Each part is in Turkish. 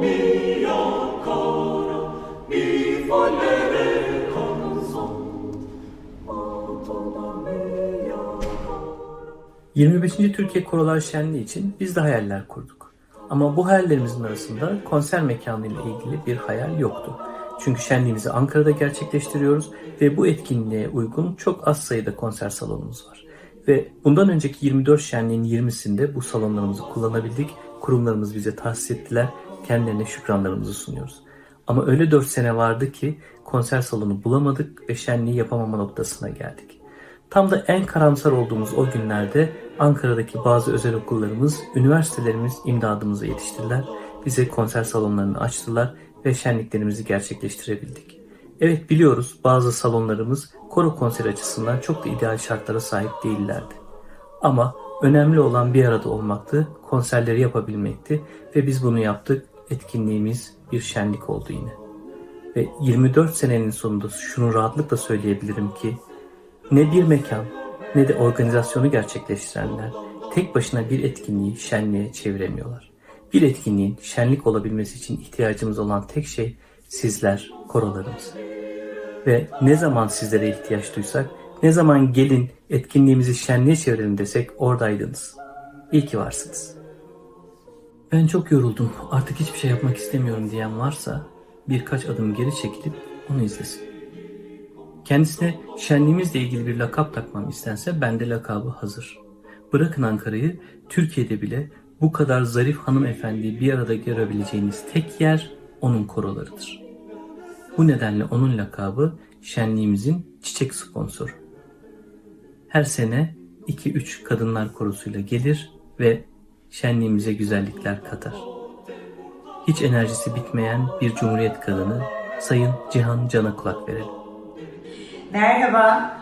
mia cara, mi vollere canzon. Madonna mia 25. Türkiye Korolar Şenliği için biz de hayaller kurduk. Ama bu hayallerimizin arasında konser mekanı ile ilgili bir hayal yoktu. Çünkü şenliğimizi Ankara'da gerçekleştiriyoruz ve bu etkinliğe uygun çok az sayıda konser salonumuz var. Ve bundan önceki 24 şenliğin 20'sinde bu salonlarımızı kullanabildik. Kurumlarımız bize tahsis ettiler. Kendilerine şükranlarımızı sunuyoruz. Ama öyle 4 sene vardı ki konser salonu bulamadık ve şenliği yapamama noktasına geldik. Tam da en karamsar olduğumuz o günlerde Ankara'daki bazı özel okullarımız, üniversitelerimiz imdadımıza yetiştiler. Bize konser salonlarını açtılar ve şenliklerimizi gerçekleştirebildik. Evet biliyoruz bazı salonlarımız koro konseri açısından çok da ideal şartlara sahip değillerdi. Ama önemli olan bir arada olmaktı, konserleri yapabilmekti ve biz bunu yaptık. Etkinliğimiz bir şenlik oldu yine. Ve 24 senenin sonunda şunu rahatlıkla söyleyebilirim ki ne bir mekan ne de organizasyonu gerçekleştirenler tek başına bir etkinliği şenliğe çeviremiyorlar. Bir etkinliğin şenlik olabilmesi için ihtiyacımız olan tek şey sizler, korolarımız. Ve ne zaman sizlere ihtiyaç duysak, ne zaman gelin etkinliğimizi şenliğe çevirelim desek oradaydınız. İyi ki varsınız. Ben çok yoruldum, artık hiçbir şey yapmak istemiyorum diyen varsa birkaç adım geri çekilip onu izlesin. Kendisine şenliğimizle ilgili bir lakap takmam istense bende lakabı hazır. Bırakın Ankara'yı, Türkiye'de bile bu kadar zarif hanımefendiyi bir arada görebileceğiniz tek yer onun korolarıdır. Bu nedenle onun lakabı şenliğimizin çiçek sponsoru. Her sene 2-3 kadınlar korosuyla gelir ve şenliğimize güzellikler katar. Hiç enerjisi bitmeyen bir cumhuriyet kadını Sayın Cihan Can'a kulak verelim. Merhaba,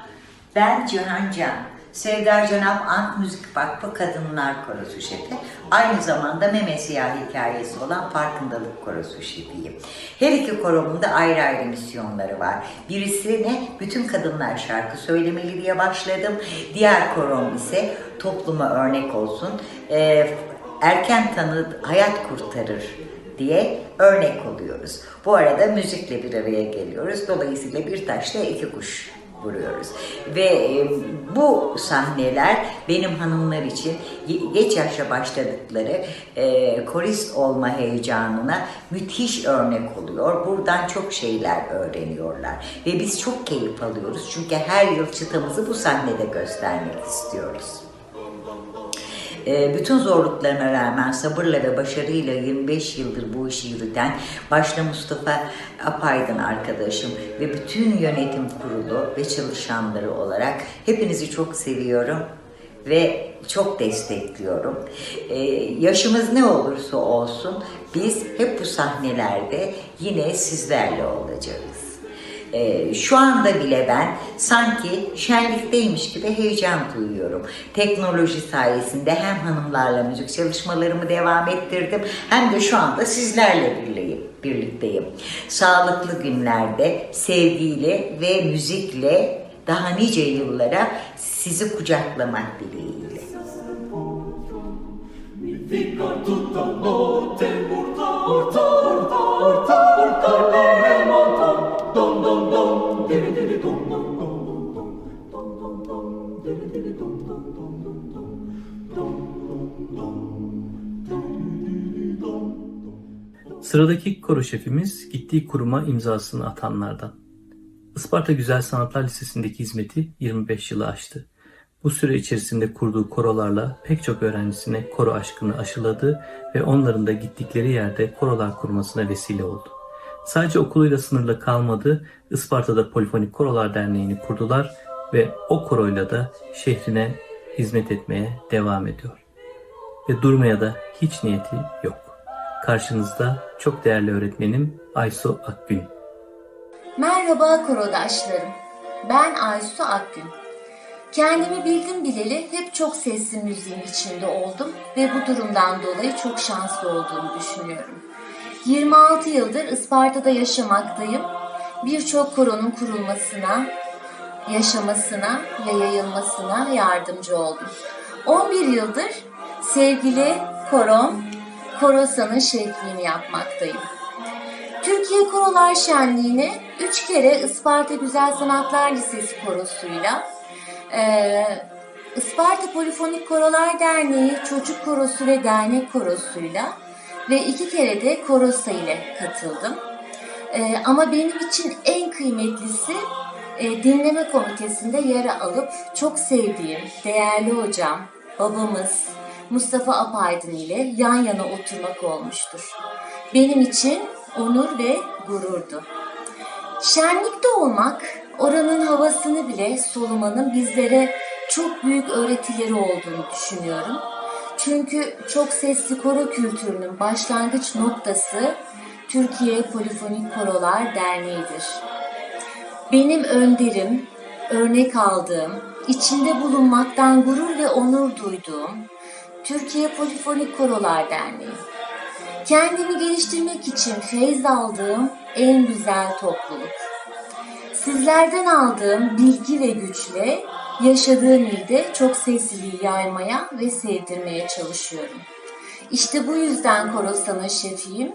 ben Cihan Can. Sevda Cenap Ant Müzik Vakfı Kadınlar Korosu Şefi. Aynı zamanda Meme Siyah hikayesi olan Farkındalık Korosu Şefiyim. Her iki koromun da ayrı ayrı misyonları var. Birisine bütün kadınlar şarkı söylemeli diye başladım. Diğer korom ise topluma örnek olsun. Ee, erken tanı hayat kurtarır diye örnek oluyoruz. Bu arada müzikle bir araya geliyoruz. Dolayısıyla bir taşla iki kuş vuruyoruz. Ve e, bu sahneler benim hanımlar için ge- geç yaşta başladıkları e, korist olma heyecanına müthiş örnek oluyor. Buradan çok şeyler öğreniyorlar. Ve biz çok keyif alıyoruz. Çünkü her yıl çıtamızı bu sahnede göstermek istiyoruz. E, bütün zorluklarına rağmen sabırla ve başarıyla 25 yıldır bu işi yürüten başta Mustafa Apaydın arkadaşım ve bütün yönetim kurulu ve çalışanları olarak hepinizi çok seviyorum ve çok destekliyorum. E, yaşımız ne olursa olsun biz hep bu sahnelerde yine sizlerle olacağız. Ee, şu anda bile ben sanki şenlikteymiş gibi heyecan duyuyorum. Teknoloji sayesinde hem hanımlarla müzik çalışmalarımı devam ettirdim hem de şu anda sizlerle birliğim, birlikteyim. Sağlıklı günlerde sevgiyle ve müzikle daha nice yıllara sizi kucaklamak dileğiyle. Tutta Sıradaki koro şefimiz gittiği kuruma imzasını atanlardan. Isparta Güzel Sanatlar Lisesi'ndeki hizmeti 25 yılı aştı. Bu süre içerisinde kurduğu korolarla pek çok öğrencisine koro aşkını aşıladı ve onların da gittikleri yerde korolar kurmasına vesile oldu. Sadece okuluyla sınırlı kalmadı, Isparta'da Polifonik Korolar Derneği'ni kurdular ve o koroyla da şehrine hizmet etmeye devam ediyor. Ve durmaya da hiç niyeti yok. Karşınızda çok değerli öğretmenim Aysu Akgün. Merhaba korodaşlarım. Ben Aysu Akgün. Kendimi bildim bileli hep çok sesli müziğin içinde oldum ve bu durumdan dolayı çok şanslı olduğumu düşünüyorum. 26 yıldır Isparta'da yaşamaktayım. Birçok koronun kurulmasına, yaşamasına ve yayılmasına yardımcı oldum. 11 yıldır sevgili korom Korosan'ın şefliğini yapmaktayım. Türkiye Korolar Şenliği'ne üç kere Isparta Güzel Sanatlar Lisesi korosuyla, eee, Isparta Polifonik Korolar Derneği Çocuk Korosu ve Dernek Korosuyla ve iki kere de Korosa ile katıldım. Eee, ama benim için en kıymetlisi e, dinleme komitesinde yer alıp çok sevdiğim değerli hocam, babamız Mustafa Apaydın ile yan yana oturmak olmuştur. Benim için onur ve gururdu. Şenlikte olmak, oranın havasını bile solumanın bizlere çok büyük öğretileri olduğunu düşünüyorum. Çünkü çok sesli koro kültürünün başlangıç noktası Türkiye Polifonik Korolar Derneği'dir. Benim önderim, örnek aldığım, içinde bulunmaktan gurur ve onur duyduğum Türkiye Polifonik Korolar Derneği. Kendimi geliştirmek için feyz aldığım en güzel topluluk. Sizlerden aldığım bilgi ve güçle yaşadığım ilde çok sesliliği yaymaya ve sevdirmeye çalışıyorum. İşte bu yüzden Korosan'ın şefiyim.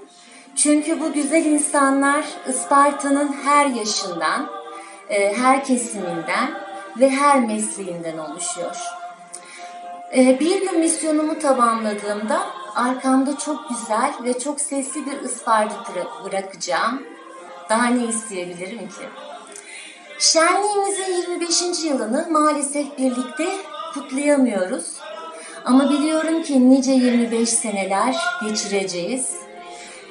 Çünkü bu güzel insanlar Isparta'nın her yaşından, e, her kesiminden ve her mesleğinden oluşuyor. E, Bir gün misyonumu tamamladığımda arkamda çok güzel ve çok sesli bir bıra- bırakacağım. Daha ne isteyebilirim ki? Şenliğimizin 25. yılını maalesef birlikte kutlayamıyoruz. Ama biliyorum ki nice 25 seneler geçireceğiz.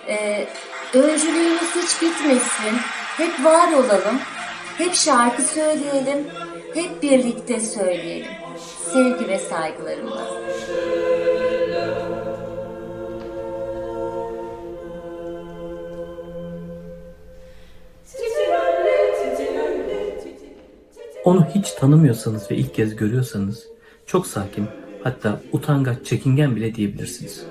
Ee, öncülüğümüz hiç bitmesin. Hep var olalım. Hep şarkı söyleyelim. Hep birlikte söyleyelim. Sevgi ve saygılarımla. Onu hiç tanımıyorsanız ve ilk kez görüyorsanız çok sakin hatta utangaç çekingen bile diyebilirsiniz.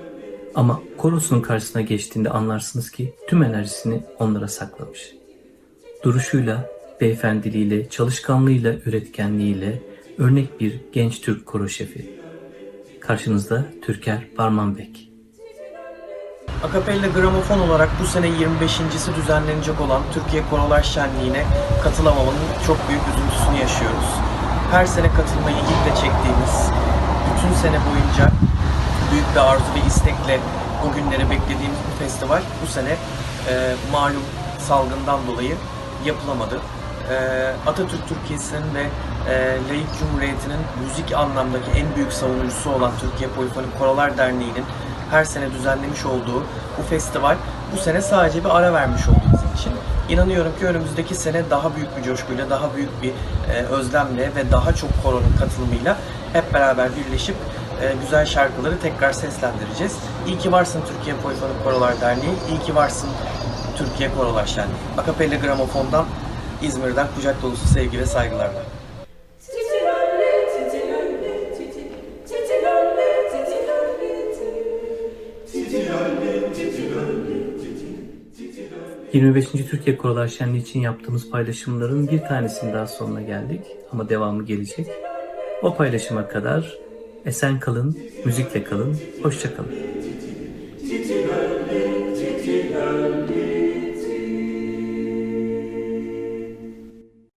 Ama korosunun karşısına geçtiğinde anlarsınız ki tüm enerjisini onlara saklamış. Duruşuyla, beyefendiliğiyle, çalışkanlığıyla, üretkenliğiyle örnek bir genç Türk koro şefi. Karşınızda Türker Barmanbek. Akapella Gramofon olarak bu sene 25.si düzenlenecek olan Türkiye Korolar Şenliği'ne katılamamanın çok büyük üzüntüsünü yaşıyoruz. Her sene katılmayı iple çektiğimiz, bütün sene boyunca büyük bir arzu ve istekle o günleri beklediğimiz bu festival bu sene e, malum salgından dolayı yapılamadı. E, Atatürk Türkiye'sinin ve e, Laik Cumhuriyeti'nin müzik anlamdaki en büyük savunucusu olan Türkiye Polifonik Korolar Derneği'nin her sene düzenlemiş olduğu bu festival bu sene sadece bir ara vermiş oldu bizim için. İnanıyorum ki önümüzdeki sene daha büyük bir coşkuyla, daha büyük bir e, özlemle ve daha çok koronun katılımıyla hep beraber birleşip e, güzel şarkıları tekrar seslendireceğiz. İyi ki varsın Türkiye Polifonik Korolar Derneği, iyi ki varsın Türkiye Korolar Şenliği. Akapella Gramofon'dan İzmir'den kucak dolusu sevgi ve saygılarla. Titirelle, titirelle, titir, titirelle, titirelle, titir. Titirelle, titirelle, titir, titirelle. 25. Türkiye Korolar Şenliği için yaptığımız paylaşımların bir tanesinin daha sonuna geldik ama devamı gelecek. O paylaşıma kadar esen kalın, müzikle kalın, hoşça kalın.